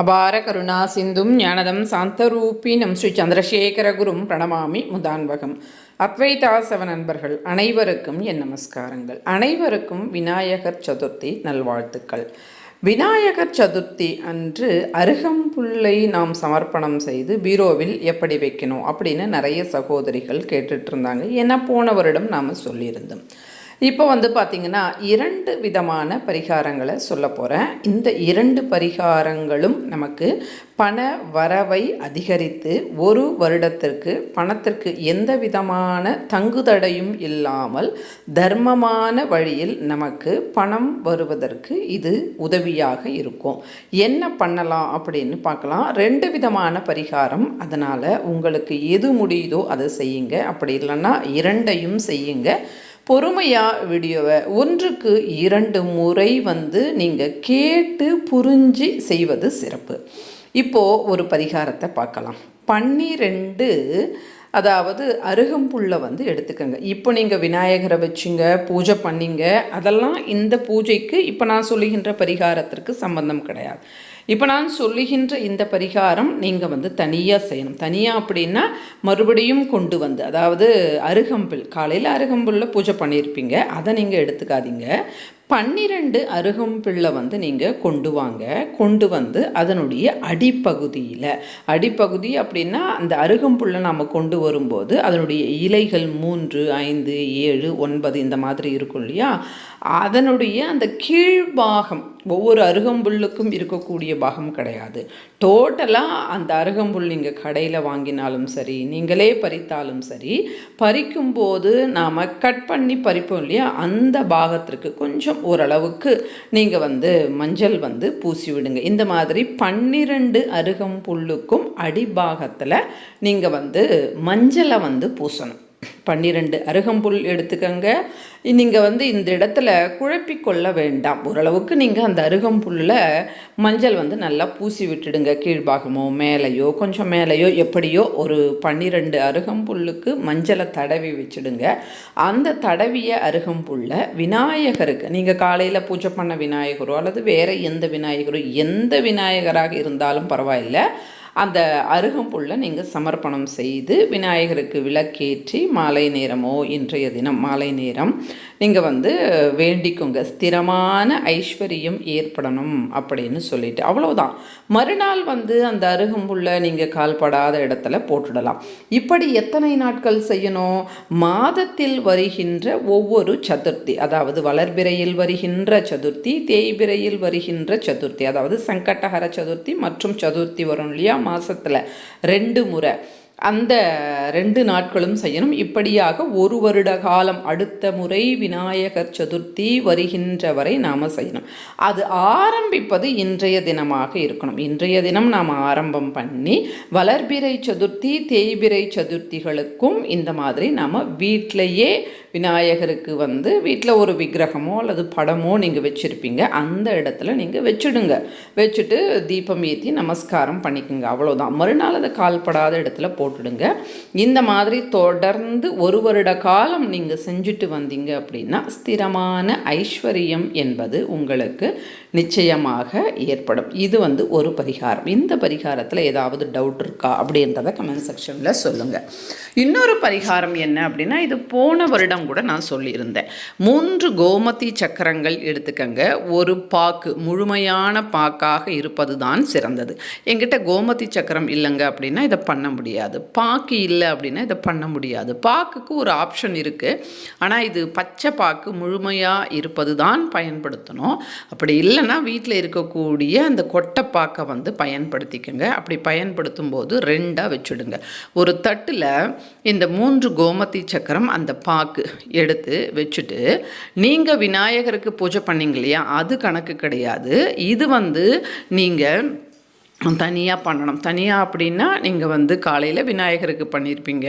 அபார கருணா சிந்தும் ஞானதம் சாந்தரூபினம் ஸ்ரீ சந்திரசேகரகுரும் பிரணமாமி முதான்பகம் அத்வைதாசவ நண்பர்கள் அனைவருக்கும் என் நமஸ்காரங்கள். அனைவருக்கும் விநாயகர் சதுர்த்தி நல்வாழ்த்துக்கள். விநாயகர் சதுர்த்தி அன்று அருகம்புல்லை நாம் சமர்ப்பணம் செய்து பீரோவில் எப்படி வைக்கணும் அப்படின்னு நிறைய சகோதரிகள் கேட்டுட்ருந்தாங்க ஏன்னா போன வருடம் நாம் சொல்லியிருந்தோம். இப்போ வந்து பார்த்திங்கன்னா இரண்டு விதமான பரிகாரங்களை சொல்ல போகிறேன் இந்த இரண்டு பரிகாரங்களும் நமக்கு பண வரவை அதிகரித்து ஒரு வருடத்திற்கு பணத்திற்கு எந்த விதமான தங்குதடையும் இல்லாமல் தர்மமான வழியில் நமக்கு பணம் வருவதற்கு இது உதவியாக இருக்கும். என்ன பண்ணலாம் அப்படின்னு பார்க்கலாம். ரெண்டு விதமான பரிகாரம். அதனால் உங்களுக்கு எது முடியுதோ அதை செய்யுங்க. அப்படி இல்லைன்னா இரண்டையும் செய்யுங்க. பொறுமையாக வீடியோவை ஒன்றுக்கு இரண்டு முறை வந்து நீங்கள் கேட்டு புரிஞ்சு செய்வது சிறப்பு. இப்போது ஒரு பரிகாரத்தை பார்க்கலாம். பன்னிரெண்டு அதாவது அருகம்புல்லை வந்து எடுத்துக்கோங்க. இப்போ நீங்கள் விநாயகரை வச்சுங்க பூஜை பண்ணிங்க அதெல்லாம் இந்த பூஜைக்கு இப்போ நான் சொல்லுகின்ற பரிகாரத்திற்கு சம்பந்தம் கிடையாது. இப்போ நான் சொல்லுகின்ற இந்த பரிகாரம் நீங்கள் வந்து தனியாக செய்யணும். தனியாக அப்படின்னா மறுபடியும் கொண்டு வந்து அதாவது அருகம்புல் காலையில் அருகம்புல்ல பூஜை பண்ணியிருப்பீங்க அதை நீங்கள் எடுத்துக்காதீங்க. பன்னிரெண்டு அருகம்பிள்ளை வந்து நீங்கள் கொண்டு வாங்க. கொண்டு வந்து அதனுடைய அடிப்பகுதியில். அடிப்பகுதி அப்படின்னா அந்த அருகம்புல்லை நாம் கொண்டு வரும்போது அதனுடைய இலைகள் மூன்று ஐந்து ஏழு ஒன்பது இந்த மாதிரி இருக்கும் இல்லையா? அதனுடைய அந்த கீழ்பாகம் ஒவ்வொரு அருகம்புல்லுக்கும் இருக்கக்கூடிய பாகம் கிடையாது. டோட்டலாக அந்த அருகம்புல் நீங்கள் கடையில் வாங்கினாலும் சரி நீங்களே பறித்தாலும் சரி பறிக்கும்போது நாம் கட் பண்ணி பறிப்போம் இல்லையா? அந்த பாகத்திற்கு கொஞ்சம் ஓரளவுக்கு நீங்கள் வந்து மஞ்சள் வந்து பூசி விடுங்க. இந்த மாதிரி பன்னிரெண்டு அருகம்புல்லுக்கும் அடிபாகத்தில் நீங்கள் வந்து மஞ்சளை வந்து பூசணும். பன்னிரெண்டு அருகம்புல் எடுத்துக்கங்க. நீங்கள் வந்து இந்த இடத்துல குழப்பிக்கொள்ள வேண்டாம். ஓரளவுக்கு நீங்கள் அந்த அருகம்புல்லில் மஞ்சள் வந்து நல்லா பூசி விட்டுடுங்க. கீழ்பாகமோ மேலேயோ கொஞ்சம் மேலேயோ எப்படியோ ஒரு பன்னிரெண்டு அருகம்புல்லுக்கு மஞ்சளை தடவி வச்சுடுங்க. அந்த தடவிய அருகம்புல்லை விநாயகருக்கு நீங்கள் காலையில் பூஜை பண்ண விநாயகரோ அல்லது வேறு எந்த விநாயகரோ எந்த விநாயகராக இருந்தாலும் பரவாயில்லை. அந்த அருகம்புல்லை நீங்கள் சமர்ப்பணம் செய்து விநாயகருக்கு விளக்கேற்றி மாலை நேரமோ இன்றைய தினம் மாலை நேரம் நீங்கள் வந்து வேண்டிக்கோங்க. ஸ்திரமான ஐஸ்வர்யம் ஏற்படணும் அப்படின்னு சொல்லிட்டு. அவ்வளோதான் மறுநாள் வந்து அந்த அருகம்புல்லை நீங்கள் கால்படாத இடத்துல போட்டுடலாம். இப்படி எத்தனை நாட்கள் செய்யணும்? மாதத்தில் வருகின்ற ஒவ்வொரு சதுர்த்தி அதாவது வளர்பிறையில் வருகின்ற சதுர்த்தி தேய்பிறையில் வருகின்ற சதுர்த்தி அதாவது சங்கட்டகர சதுர்த்தி மற்றும் சதுர்த்தி வரும் இல்லையா? மாதத்தில் ரெண்டு முறை. அந்த ரெண்டு நாட்களும் செய்யணும். இப்படியாக ஒரு வருட காலம் அடுத்த முறை விநாயகர் சதுர்த்தி வருகின்ற வரை நாம் செய்யணும். அது ஆரம்பிப்பது இன்றைய தினமாக இருக்கணும். இன்றைய தினம் நாம் ஆரம்பம் பண்ணி வளர்பிறை சதுர்த்தி தேய்பிறை சதுர்த்திகளுக்கும் இந்த மாதிரி நாம் வீட்டிலையே விநாயகருக்கு வந்து வீட்டில் ஒரு விக்கிரகமோ அல்லது படமோ நீங்கள் வச்சுருப்பீங்க. அந்த இடத்துல நீங்கள் வச்சுடுங்க. வச்சுட்டு தீபம் ஏற்றி நமஸ்காரம் பண்ணிக்கோங்க. அவ்வளோதான் மறுநாள் அதை கால்படாத இடத்துல போட்டு போட்டுடுங்க. இந்த மாதிரி தொடர்ந்து ஒரு வருட காலம் நீங்கள் செஞ்சுட்டு வந்தீங்க அப்படின்னா ஸ்திரமான ஐஸ்வர்யம் என்பது உங்களுக்கு நிச்சயமாக ஏற்படும். இது வந்து ஒரு பரிகாரம். இந்த பரிகாரத்தில் ஏதாவது டவுட் இருக்கா அப்படின்றத கமெண்ட் செக்ஷனில் சொல்லுங்கள் இன்னொரு பரிகாரம் என்ன அப்படின்னா இது போன வருடம் கூட நான் சொல்லியிருந்தேன். மூன்று கோமதி சக்கரங்கள் எடுத்துக்கங்க. ஒரு பாக்கு முழுமையான பாக்காக இருப்பது தான் சிறந்தது. என்கிட்ட கோமதி சக்கரம் இல்லைங்க அப்படின்னா இதை பண்ண முடியாது. பாக்கு இல்லை அப்படின்னா இதை பண்ண முடியாது. பாக்குக்கு ஒரு ஆப்ஷன் இருக்குது ஆனால் இது பச்சை பாக்கு முழுமையாக இருப்பது தான் பயன்படுத்தணும். அப்படி இல்லைன்னா வீட்டில் இருக்கக்கூடிய அந்த கொட்டைப்பாக்கை வந்து பயன்படுத்திக்கோங்க. அப்படி பயன்படுத்தும் போது ரெண்டாக வச்சுடுங்க. ஒரு தட்டில் இந்த மூன்று கோமதி சக்கரம் அந்த பாக்கு எடுத்து வச்சுட்டு நீங்கள் விநாயகருக்கு பூஜை பண்ணிங்க இல்லையா? அது கணக்கு கிடையாது. இது வந்து நீங்கள் தனியாக பண்ணணும். தனியாக அப்படின்னா நீங்கள் வந்து காலையில் விநாயகருக்கு பண்ணியிருப்பீங்க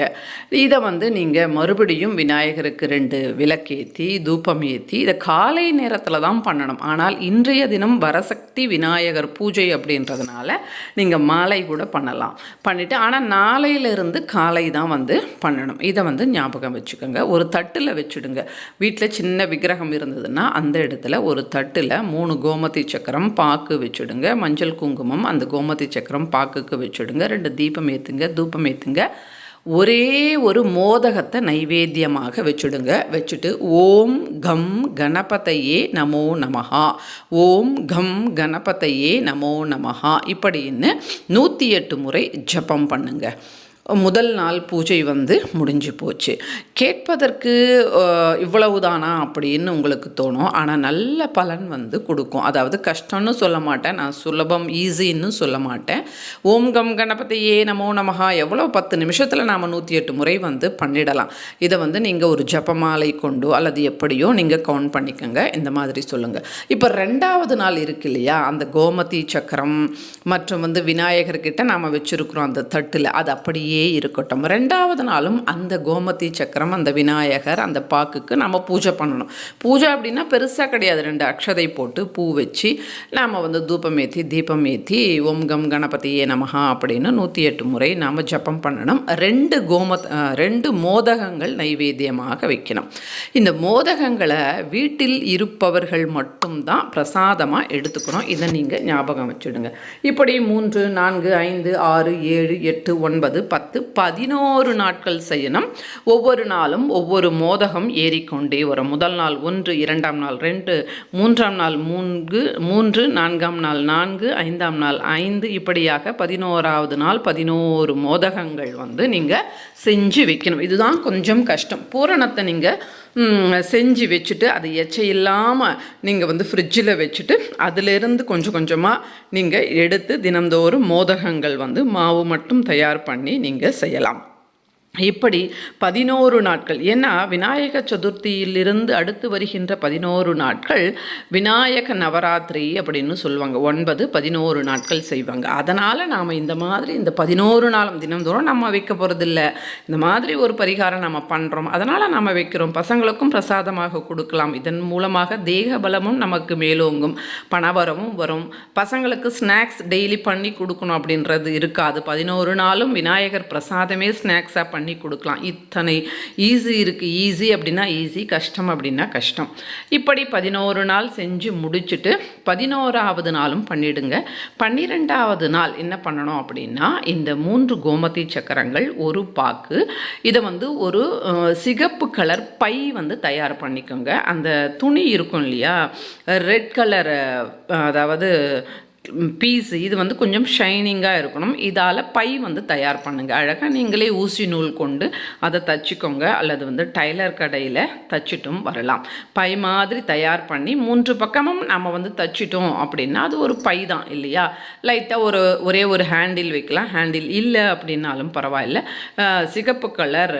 இதை வந்து நீங்கள் மறுபடியும் விநாயகருக்கு ரெண்டு விளக்கேற்றி தூபம் ஏற்றி இதை காலை நேரத்தில் தான் பண்ணணும். ஆனால் இன்றைய தினம் வரசக்தி விநாயகர் பூஜை அப்படின்றதுனால நீங்கள் மாலை கூட பண்ணலாம். பண்ணிவிட்டு ஆனால் நாளையிலிருந்து காலை தான் வந்து பண்ணணும். இதை வந்து ஞாபகம் வச்சுக்கோங்க. ஒரு தட்டில் வச்சுடுங்க. வீட்டில் சின்ன விக்கிரகம் இருந்ததுன்னா அந்த இடத்துல ஒரு தட்டில் மூணு கோமதி சக்கரம் பாக்கு வச்சுடுங்க. மஞ்சள் குங்குமம் அந்த கோமதி சக்கரம் பாக்குக்கு வச்சுடுங்க ரெண்டு தீபம் ஏற்றுங்க தூபம் ஏற்றுங்க ஒரே ஒரு மோதகத்தை நைவேத்தியமாக வச்சுடுங்க. வச்சுட்டு ஓம் கம் கணபதையே நமோ நமஹா. ஓம் கம் கணபதையே நமோ நமஹா. இப்படின்னு நூற்றி எட்டு முறை ஜபம் பண்ணுங்கள் முதல் நாள் பூஜை வந்து முடிஞ்சு போச்சு. கேட்பதற்கு இவ்வளவுதானா அப்படின்னு உங்களுக்கு தோணும். ஆனால் நல்ல பலன் வந்து கொடுக்கும். அதாவது கஷ்டம்னு சொல்ல மாட்டேன். நான் சுலபம் ஈஸின்னு சொல்ல மாட்டேன். ஓம் கம் கணபதியே நமோ நமஹா. எவ்வளோ பத்து நிமிஷத்தில் நாம் நூற்றி எட்டு முறை வந்து பண்ணிடலாம். இதை வந்து நீங்கள் ஒரு ஜபமாலை கொண்டோ அல்லது எப்படியோ நீங்கள் கவுண்ட் பண்ணிக்கோங்க. இந்த மாதிரி சொல்லுங்கள் இப்போ ரெண்டாவது நாள் இருக்கு இல்லையா? அந்த கோமதி சக்கரம் மற்றும் வந்து விநாயகர்கிட்ட நாம் வச்சுருக்குறோம் அந்த தட்டில். அது அப்படியே இருக்கட்டும். ரெண்டாவது நாளும் அந்த கோமதி சக்கரம் அந்த விநாயகர் அந்த பாக்குக்கு நம்ம பூஜை பண்ணணும். பூஜை அப்படின்னா பெருசாக கிடையாது. ரெண்டு அக்ஷதை போட்டு பூ வச்சு நாம் வந்து தூபம் ஏற்றி தீபம் ஏற்றி ஓம் கம் கணபதியே நமஹா அப்படின்னு நூற்றி எட்டு முறை நாம் ஜப்பம் பண்ணணும். ரெண்டு கோமத் ரெண்டு மோதகங்கள் நைவேத்தியமாக வைக்கணும். இந்த மோதகங்களை வீட்டில் இருப்பவர்கள் மட்டும்தான் பிரசாதமாக எடுத்துக்கணும். இதை நீங்கள் ஞாபகம் வச்சுடுங்க. இப்படி மூன்று நான்கு ஐந்து ஆறு ஏழு எட்டு ஒன்பது பத்து பதினோரு நாட்கள் செய்யணும். ஒவ்வொரு நாளும் ஒவ்வொரு மோதகம் ஏறிக்கொண்டே வரும். முதல் நாள் ஒன்று இரண்டாம் நாள் ரெண்டு மூன்றாம் நாள் மூன்று மூன்று நான்காம் நாள் நான்கு ஐந்தாம் நாள் ஐந்து. இப்படியாக பதினோராவது நாள் பதினோரு மோதகங்கள் வந்து நீங்கள் செஞ்சு வைக்கணும். இதுதான் கொஞ்சம் கஷ்டம். பூரணத்தை நீங்கள் செஞ்சு வச்சுட்டு அது எச்சை இல்லாமல் நீங்கள் வந்து ஃப்ரிட்ஜில் வச்சுட்டு அதிலிருந்து கொஞ்சம் கொஞ்சமாக நீங்கள் எடுத்து தினந்தோறும் மோதகங்கள் வந்து மாவு மட்டும் தயார் பண்ணி நீங்கள் செய்யலாம். இப்படி பதினோரு நாட்கள். ஏன்னா விநாயக சதுர்த்தியிலிருந்து அடுத்து வருகின்ற பதினோரு நாட்கள் விநாயக நவராத்திரி அப்படின்னு சொல்லுவாங்க. ஒன்பது பதினோரு நாட்கள் செய்வாங்க. அதனால் நாம் இந்த மாதிரி இந்த பதினோரு நாளும் தினந்தோறும் நம்ம வைக்க போகிறதில்ல இந்த மாதிரி ஒரு பரிகாரம் நம்ம பண்ணுறோம் அதனால் நம்ம வைக்கிறோம். பசங்களுக்கும் பிரசாதமாக கொடுக்கலாம். இதன் மூலமாக தேக பலமும் நமக்கு மேலோங்கும். பணவரமும் வரும். பசங்களுக்கு ஸ்நாக்ஸ் டெய்லி பண்ணி கொடுக்கணும் அப்படின்றது இருக்காது. பதினோரு நாளும் விநாயகர் பிரசாதமே ஸ்நாக்ஸாக பண்ணி கொடுக்கலாம். இத்தனை ஈஸி இருக்குது ஈஸி அப்படின்னா ஈஸி கஷ்டம் அப்படின்னா கஷ்டம். இப்படி பதினோரு நாள் செஞ்சு முடிச்சுட்டு பதினோராவது நாளும் பண்ணிடுங்க. பன்னிரெண்டாவது நாள் என்ன பண்ணணும் அப்படின்னா இந்த மூன்று கோமதி சக்கரங்கள் ஒரு பாக்கு இதை வந்து ஒரு சிகப்பு கலர் பை வந்து தயார் பண்ணிக்கோங்க. அந்த துணி இருக்கும் இல்லையா? ரெட் கலர் அதாவது பீஸு இது வந்து கொஞ்சம் ஷைனிங்காக இருக்கணும். இதால் பை வந்து தயார் பண்ணுங்கள் அழகாக நீங்களே ஊசி நூல் கொண்டு அதை தச்சுக்கோங்க. அல்லது வந்து டைலர் கடையில் தச்சிட்டும் வரலாம். பை மாதிரி தயார் பண்ணி மூன்று பக்கமும் நம்ம வந்து தச்சிட்டோம் அப்படின்னா அது ஒரு பை தான் இல்லையா? லைட்டாக ஒரு ஒரே ஒரு ஹேண்டில் வைக்கலாம். ஹேண்டில் இல்லை அப்படின்னாலும் பரவாயில்ல. சிகப்பு கலர்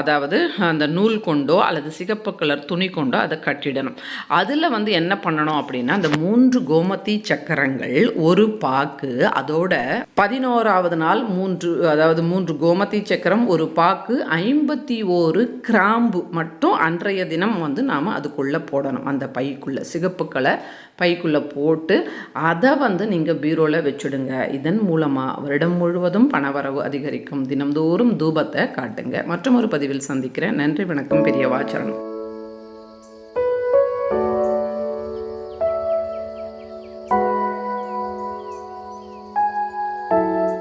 அதாவது அந்த நூல் கொண்டோ அல்லது சிகப்பு கலர் துணி கொண்டோ அதை கட்டிடணும். அதில் வந்து என்ன பண்ணணும் அப்படின்னா அந்த மூன்று கோமதி சக்கரங்கள் ஒரு பாக்கு அதோட பதினோராவது நாள் மூன்று அதாவது மூன்று கோமதி சக்கரம் ஒரு பாக்கு ஐம்பத்தி ஓரு கிராம்பு மட்டும் அன்றைய தினம் வந்து நாம் அதுக்குள்ளே போடணும். அந்த பைக்குள்ளே சிகப்புக்களை பைக்குள்ளே போட்டு அதை வந்து நீங்கள் பீரோவில் வச்சுடுங்க. இதன் மூலமாக வருடம் முழுவதும் பணவரவு அதிகரிக்கும். தினம்தோறும் தூபத்தை காட்டுங்க. மற்றும் ஒரு பதிவில் சந்திக்கிறேன். நன்றி வணக்கம் பெரியவாச்சரணம்